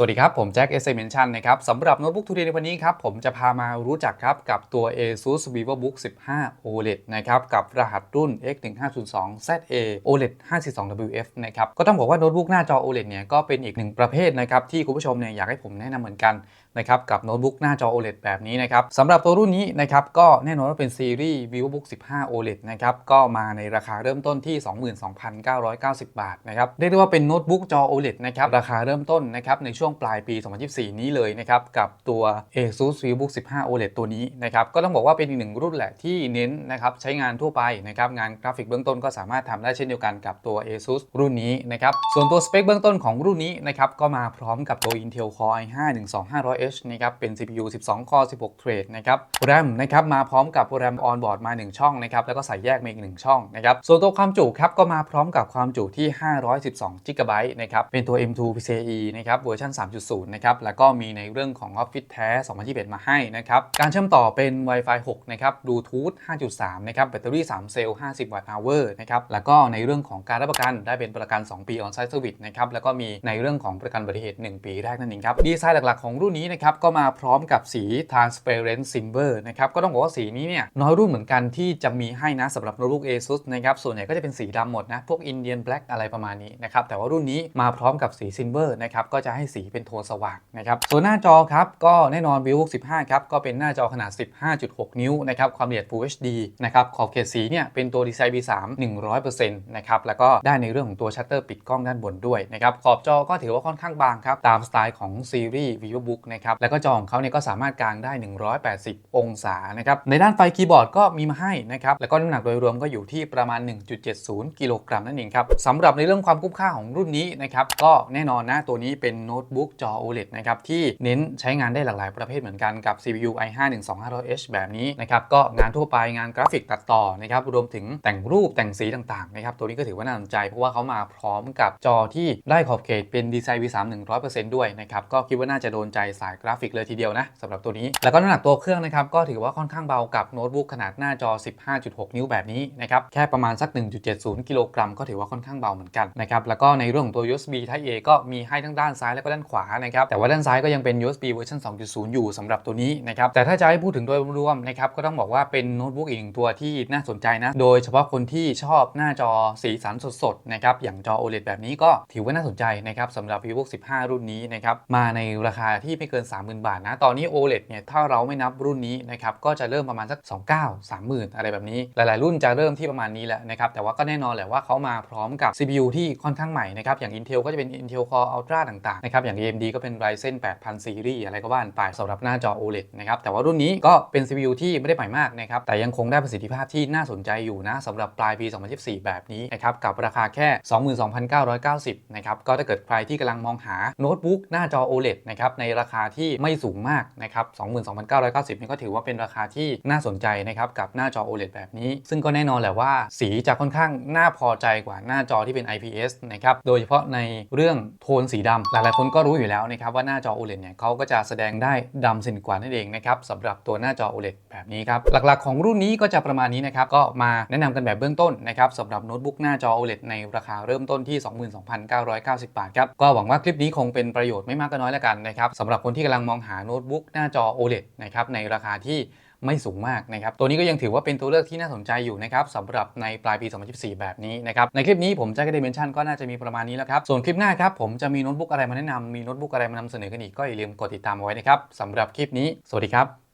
สวัสดีครับ ผมแจ็คเอเซเมนชันนะครับสำหรับโน้ตบุ๊กทูเดย์ในวันนี้ครับ ผมจะพามารู้จักครับ กับตัว ASUS VivoBook 15 OLED นะครับ กับรหัสรุ่น X1502ZA OLED 542WF นะครับ ก็ต้องบอกว่าโน้ตบุ๊กหน้าจอ OLED เนี่ยก็เป็นอีกหนึ่งประเภทนะครับ ที่คุณผู้ชมเนี่ยอยากให้ผมแนะนำเหมือนกันนะครับกับโน้ตบุ๊กหน้าจอ OLED แบบนี้นะครับสำหรับตัวรุ่นนี้นะครับก็แน่นอนว่าเป็นซีรีส์ VivoBook 15 OLED นะครับก็มาในราคาเริ่มต้นที่ 22,990 บาทนะครับเรียกได้ว่าเป็นโน้ตบุ๊กจอ OLED นะครับราคาเริ่มต้นนะครับในช่วงงปลายปี 2024 นี้เลยนะครับ กับตัว ASUS VivoBook 15 OLED ตัวนี้นะครับ ก็ต้องบอกว่าเป็นอีกหนึ่งรุ่นแหละที่เน้นนะครับใช้งานทั่วไปนะครับ งานกราฟิกเบื้องต้นก็สามารถทำได้เช่นเดียวกันกับตัว ASUS รุ่นนี้นะครับ ส่วนตัวสเปคเบื้องต้นของรุ่นนี้นะครับก็มาพร้อมกับตัว Intel Core i5 12500H นะครับเป็น CPU 12 Core 16 Thread นะครับ RAM นะครับมาพร้อมกับ RAM on board มา 1 ช่องนะครับแล้วก็ใส่แยกมาอีก 1 ช่องนะครับส่วนตัวความจุครับก็มาพร้อมกับความจุที่ 512 GB นะครับเป็นตัว M2 PCIe นะครับเวอร์ชัน3.0 นะครับ แล้วก็มีในเรื่องของ Office แท้ 2021 มาให้นะครับ การเชื่อมต่อเป็น Wi-Fi 6 นะครับ Bluetooth 5.3 นะครับ แบตเตอรี่ 3 เซลล์ 50 วัตต์ hour นะครับ แล้วก็ในเรื่องของการรับประกันได้เป็นประกัน 2 ปี on-site service นะครับ แล้วก็มีในเรื่องของประกันอุบัติเหตุ 1 ปีแรกนั่นเองครับ ดีไซน์หลักๆของรุ่นนี้นะครับ ก็มาพร้อมกับสี transparent silver นะครับ ก็ต้องบอกว่าสีนี้เนี่ยน้อยรุ่นเหมือนกันที่จะมีให้นะสำหรับโน้ตบุ๊ก ASUS นะครับ ส่วนใหญ่ก็จะเป็นสีดำหมดนะ พวก Indian Black อะไรประมาณนี้นะครับ แต่ว่ารุ่นนี้มาพร้อมกับสี silver นะครับ ก็จะให้สีเป็นโทนสว่างนะครับส่วนหน้าจอครับก็แน่นอน vivo 15 ครับ ก็เป็นหน้าจอขนาด 15.6 นิ้วนะครับความละเอียด Full HD นะครับขอบเขตสีเนี่ยเป็นตัวดีไซน์ B3 100%นะครับแล้วก็ได้ในเรื่องของตัวชัตเตอร์ปิดกล้องด้านบนด้วยนะครับขอบจอก็ถือว่าค่อนข้างบางครับตามสไตล์ของซีรีส์ VivoBook นะครับแล้วก็จอของเขาเนี่ยก็สามารถกางได้ 180 องศานะครับในด้านไฟคีย์บอร์ดก็มีมาให้นะครับแล้วก็น้ำหนักโดยรวมก็อยู่ที่ประมาณ 1.70 กิโลกรัมนั่นเองครับสำหรับในเรื่องความคุ้มค่าของรุ่นนี้นะครับก็แน่นอนนะตัวนี้เป็นโน้ตบุ๊กจอ OLED นะครับที่เน้นใช้งานได้หลากหลายประเภทเหมือนกันกับ CPU i5 12500H แบบนี้นะครับก็งานทั่วไปงานกราฟิกตัดต่อนะครับรวมถึงแต่งรูปแต่งสีต่างๆนะครับตัวนี้ก็ถือว่าน่าสนใจ เพราะว่าเขามาพร้อมกับจอที่ได้ขอบเขตเป็นดีไซน์ V3 100%ด้วยนะครับก็คิดว่าน่าจะโดนใจสายกราฟิกเลยทีเดียวนะสำหรับตัวนี้ แล้วก็น้ำหนักตัวเครื่องนะครับก็ถือว่าค่อนข้างเบากับโน้ตบุ๊กขนาดหน้าจอ 15.6 นิ้วแบบนี้นะครับแค่ประมาณสัก 1.70 กิโลกรัมก็ถือว่าค่อนข้างเบาเหมือนกันนะครับแล้วก็ในเรื่องของตัว USB Type A ก็มีให้ทั้งด้านซ้ายและก็ด้านขวานะครับแต่ว่าด้านซ้ายก็ยังเป็น USB เวอร์ชัน2.0 อยู่สำหรับตัวนี้นะครับแต่ถ้าจะให้พูดถึงโดยรวมนะครับก็ต้องบอกว่าเป็นโน้ตบุ๊กอีกหนึ่งตัวที่น่าสนใจนะโดยเฉพาะคนที่ชอบหน้าจอสีสันสดๆนะครับอย่างจอ OLED แบบนี้ก็ถือว่าน่าสนใจนะครับสำหรับ vivo 15 รุ่นนี้นะครับมาในราคาที่ไม่เกิน 30,000 บาทนะตอนนี้ OLED เนี่ยถ้าเราไม่นับรุ่นนี้นะครับก็จะเริ่มประมาณสัก 29 30,000 อะไรแบบนี้ หลายๆ รุ่นจะเริ่มที่ประมาณนี้แหละนะครับแต่ว่าก็แน่นอนแหละว่าเขามาพร้อมกับ CPU ที่ค่อนข้างใหม่นะครับอย่าง Intel ก็จะเป็น Intel Core Ultra ต่างๆนะครับอย่าง AMD ก็เป็น Ryzen 8000 Series อะไรก็ว่านไปสำหรับหน้าจอ OLED นะครับแต่ว่ารุ่นนี้ก็เป็น CPU ที่ไม่ได้ใหม่มากนะครับแต่ยังคงได้ประสิทธิภาพที่น่าสนใจอยู่นะสำหรับปลายปี 2024 แบบนี้นะครับกับราคาแค่ 22,990นะครับก็ถ้าเกิดใครที่กำลังมองหาโน้ตบุ๊กหน้าจอ OLED นะครับในราคาที่ไม่สูงมากนะครับ22,990นี่ก็ถือว่าเป็นราคาที่น่าสนใจนะครับกับหน้าจอ OLED แบบนี้ ซึ่งก็แน่นอนแหละว่า สีจะค่อนข้างน่าพอใจกว่าหน้าจอที่เป็น IPS นะครับโดยเฉพาะในเรื่องโทนสีดำหลายๆคนก็็รู้อยู่แล้วนะครับว่าหน้าจอ OLED เนี่ยเขาก็จะแสดงได้ดำสนิทกว่านั่นเองนะครับสำหรับตัวหน้าจอ OLED แบบนี้ครับ หลักๆของรุ่นนี้ก็จะประมาณนี้นะครับ ก็มาแนะนำกันแบบเบื้องต้นนะครับสำหรับโน้ตบุ๊กหน้าจอ OLED ในราคาเริ่มต้นที่ 22,990 บาทครับ ก็หวังว่าคลิปนี้คงเป็นประโยชน์ไม่มากก็น้อยแล้วกันนะครับสำหรับคนที่กำลังมองหาโน้ตบุ๊กหน้าจอ OLED นะครับในราคาที่ ไม่สูงมากนะครับ ตัวนี้ก็ยังถือว่าเป็นตัวเลือกที่น่าสนใจอยู่นะครับสำหรับในปลายปี 2024 แบบนี้นะครับ ในคลิปนี้ผมแจ็คก็ได้เมนชั่นก็น่าจะมีประมาณนี้แล้วครับ ส่วนคลิปหน้าครับผมจะมีโน้ตบุ๊กอะไรมาแนะนำมีโน้ตบุ๊กอะไรมานำเสนอกันอีกก็อย่าลืมกดติดตามเอาไว้นะครับสำหรับคลิปนี้ สวัสดีครับ